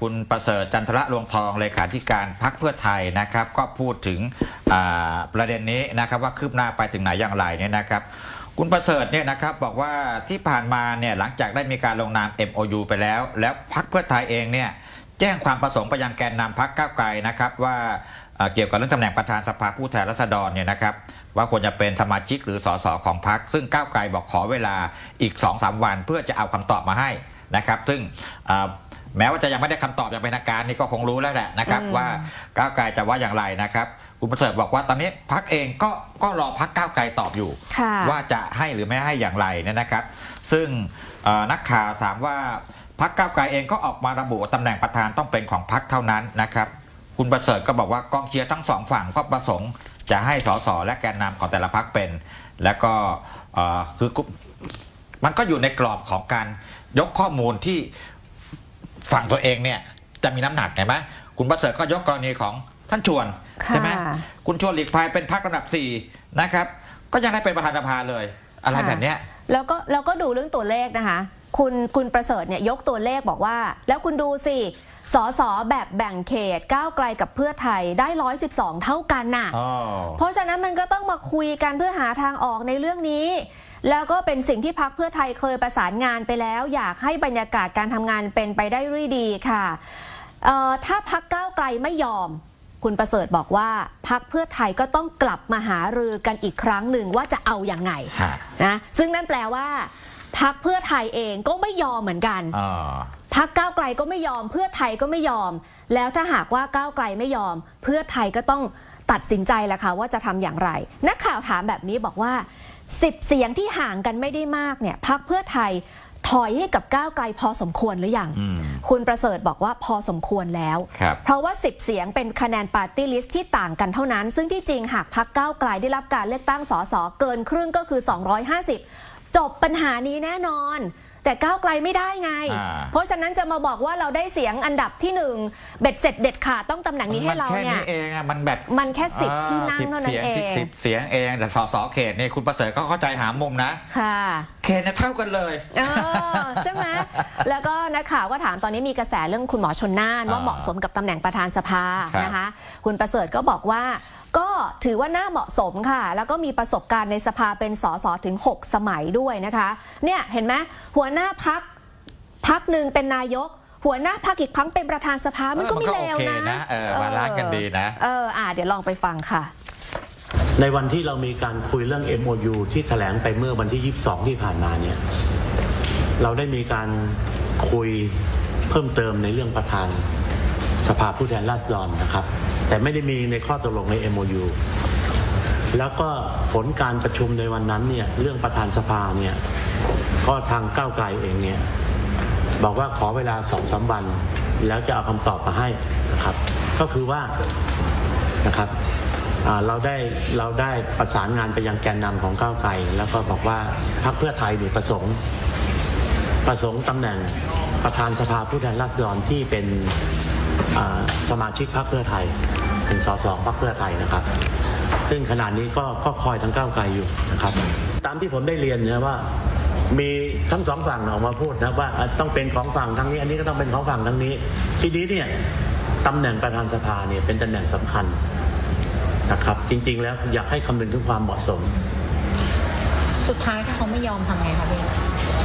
คุณประเสริฐจันทระรวงทองเลขาธิการพักเพื่อไทยนะครับ ก็พูดถึงประเด็นนี้นะครับว่าคืบหน้าไปถึงไหนอย่างไรเนี่ยนะครับ คุณประเสริฐเนี่ยนะครับบอกว่าที่ผ่านมาเนี่ยหลังจากได้มีการลงนาม MOU ไปแล้ว แล้วพักเพื่อไทยเองเนี่ยแจ้งความประสงค์ไปยังแกนนำพักก้าวไกลนะครับว่าเกี่ยวกับเรื่องตำแหน่งประธานสภาผู้แทนราษฎรเนี่ยนะครับว่าควรจะเป็นสมาชิกหรือสสของพักซึ่งก้าวไกลบอกขอเวลาอีก2-3วัน เพื่อจะเอาคำตอบมาให้นะครับ ซึ่ง แม้ว่าจะยังไม่ได้คำตอบอย่างเป็นทางการนี่ก็คงรู้แล้วแหละนะครับอืมว่าก้าวไกลจะว่าอย่างไรนะครับคุณประเสริฐบอกว่าตอนนี้พักเองก็ก็รอพักก้าวไกลตอบอยู่ค่ะว่าจะให้หรือไม่ให้อย่างไรเนี่ยนะครับ ซึ่งเอ่อนักข่าวถามว่าพักก้าวไกลเองก็ออกมาระบุว่าตำแหน่งประธานต้องเป็นของพักเท่านั้นนะครับ คุณประเสริฐก็บอกว่ากองเชียร์ทั้งสองฝั่งก็ประสงค์ จะให้สสและแกนนำของแต่ละพักเป็น แล้วก็เอ่อคือกุมันก็อยู่ในกรอบของการยกข้อมูลที่ ฝั่งตัวเองเนี่ยจะมีน้ำหนักไงไหมคุณประเสริฐก็ยกกรณีของท่านชวนค่ะใช่ไหมคุณชวนหลีกภัยเป็นพักระดับสี่นะครับ ก็ยังได้เป็นประธานสภาเลย อะไรค่ะแบบเนี้ยแล้วก็แล้วก็ดูเรื่องตัวเลขนะคะ คุณคุณประเสริฐเนี่ยยกตัวเลขบอกว่า แล้วคุณดูสิสอสอแบบแบ่งเขตก้าวไกลกับเพื่อไทยได้ 112 เท่ากันน่ะอ๋อเพราะฉะนั้นมันก็ต้องมาคุยกันเพื่อหาทางออกในเรื่องนี้ แล้วก็เป็นสิ่งที่พักเพื่อไทยเคยประสานงานไปแล้ว อยากให้บรรยากาศการทำงานเป็นไปได้ด้วยดีค่ะเอ่อถ้าพักก้าวไกลไม่ยอม คุณประเสริฐบอกว่าพักเพื่อไทยก็ต้องกลับมาหารือกันอีกครั้งหนึ่งว่าจะเอาอย่างไงฮะนะซึ่งนั่นแปลว่าพักเพื่อไทยเองก็ไม่ยอมเหมือนกันอ๋อพักก้าวไกลก็ไม่ยอม เพื่อไทยก็ไม่ยอม แล้วถ้าหากว่าก้าวไกลไม่ยอม เพื่อไทยก็ต้องตัดสินใจแหละค่ะว่าจะทำอย่างไร นักข่าวถามแบบนี้บอกว่า 10 เสียงที่ห่างกันไม่ได้มากเนี่ยพักเพื่อไทยถอยให้กับก้าวไกลพอสมควรหรือยังอืมคุณประเสริฐบอกว่าพอสมควรแล้วครับเพราะว่า 10 เสียงเป็นคะแนนปาร์ตี้ลิสต์ที่ต่างกันเท่านั้น ซึ่งที่จริงหากพักก้าวไกลได้รับการเลือกตั้งสสเกินครึ่งก็คือ 250 จบปัญหานี้แน่นอน แต่ก้าวไกลไม่ได้ไง อ่า เพราะฉะนั้นจะมาบอกว่าเราได้เสียงอันดับที่หนึ่งเบ็ดเสร็จเด็ดขาดต้องตำแหน่งนี้ให้เรามัแค่เนี่ย นี้เองอะมันแบบมันแค่สิบที่นั่งสิบเท่านั้นสียเองที่สิบเสียงเองแต่สสเขตนี่คุณประเสริฐก็เข้าใจหามุมนะ ค่ะ เขตเนี่ยเท่ากันเลย เออใช่ไหม แล้วก็นักข่าวก็ถามตอนนี้มีกระแสเรื่องคุณหมอชนน่าน ว่าอ่าเหมาะสมกับตำแหน่งประธานสภาครับนะคะ คุณประเสริฐก็บอกว่า ก็ถือว่าน่าเหมาะสมค่ะ แล้วก็มีประสบการณ์ในสภาเป็นสสถึง 6 สมัยด้วยนะคะ เนี่ยเห็นไหมหัวหน้าพักพักหนึ่งเป็นนายกหัวหน้าพักอีกพักเป็นประธานสภา มันก็ไม่เออเลวโอเคนะนะเออมาล้างกันดีนะ เอออ่าเดี๋ยวลองไปฟังค่ะ ในวันที่เรามีการคุยเรื่อง MOU ที่แถลงไปเมื่อวันที่ 22 ที่ผ่านมาเนี่ย เราได้มีการคุยเพิ่มเติมในเรื่องประธาน สภาผู้แทนราษฎรนะครับ แต่ไม่ได้มีในข้อตกลงใน MOU แล้วก็ผลการประชุมในวันนั้นเนี่ยเรื่องประธานสภาเนี่ยก็ทางก้าวไกลเองเนี่ยบอกว่าขอเวลาสองสามวัน แล้วจะเอาคำตอบมาให้นะครับ ก็คือว่านะครับเราได้เราได้ประสานงานไปยังแกนนำของก้าวไกลแล้วก็บอกว่าพรรคเพื่อไทยเนี่ยประสงค์ ประสงค์ตำแหน่งประธานสภาผู้แทนราษฎรที่เป็น สมาชิกพรรคเพื่อไทยเป็นสสพรรคเพื่อไทยนะครับ ซึ่งขณะนี้ก็ก็คอยทางก้าวไกลอยู่นะครับ ตามที่ผมได้เรียนนะว่ามีทั้งสองฝั่งออกมาพูดนะว่าอะต้องเป็นของฝั่งทางนี้ อันนี้ก็ต้องเป็นของฝั่งทางนี้ ทีนี้เนี่ยตำแหน่งประธานสภาเนี่ยเป็นตำแหน่งสำคัญนะครับ จริงๆแล้วอยากให้คำนึงถึงความเหมาะสม สุดท้ายถ้าเขาไม่ยอมทำไงคะพี่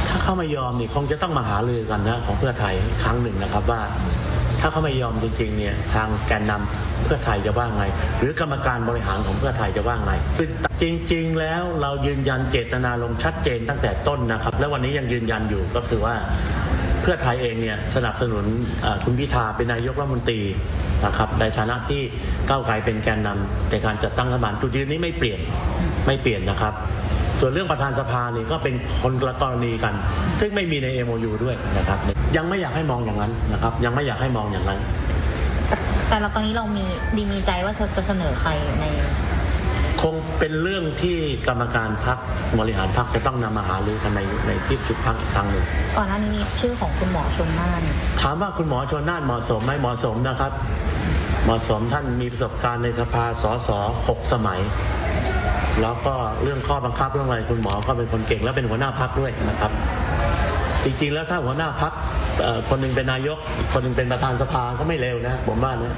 ถ้าเขาไม่ยอมนี่คงจะต้องมาหารือกันนะของเพื่อไทยครั้งหนึ่งนะครับว่า ถ้าเขาไม่ยอมจริงๆเนี่ยทางแกนนำเพื่อไทยจะว่าไง หรือกรรมการบริหารของเพื่อไทยจะว่าไงคือจริง ๆ แล้วเรายืนยันเจตนารมณ์ชัดเจนตั้งแต่ต้นนะครับ และวันนี้ยังยืนยันอยู่ก็คือว่าเพื่อไทยเองเนี่ยสนับสนุนคุณพิธาเป็นนายกรัฐมนตรีนะครับในฐานะที่ก้าวไกลเป็นแกนนำในการจัดตั้งรัฐบาลจุดยืนนี้ไม่เปลี่ยนไม่เปลี่ยนนะครับ ส่วนเรื่องประธานสภานี่ก็เป็นคนละกรณีกัน ซึ่งไม่มีใน MOU ด้วยนะครับยังไม่อยากให้มองอย่างนั้นนะครับ ยังไม่อยากให้มองอย่างนั้น แต่แต่เราตอนนี้เรามีดีมีใจว่าจะจะเสนอใครใน คงเป็นเรื่องที่กรรมการพักบริหารพักจะต้องนำมาหารือกันในในที่ประชุมพักอีกครั้งหนึ่งก่อนหน้านี้มีชื่อของคุณหมอชนน่านถามว่าคุณหมอชนน่านเหมาะสมไหมเหมาะสมนะครับ เหมาะสมท่านมีประสบการณ์ในสภาสสหกสมัย แล้วก็เรื่องข้อบังคับเรื่องอะไรคุณหมอก็เป็นคนเก่งและเป็นหัวหน้าพักด้วยนะครับ จริงๆแล้วถ้าหัวหน้าพักคนหนึ่งเป็นนายก คนหนึ่งเป็นประธานสภาก็ไม่เลวนะผมว่านะ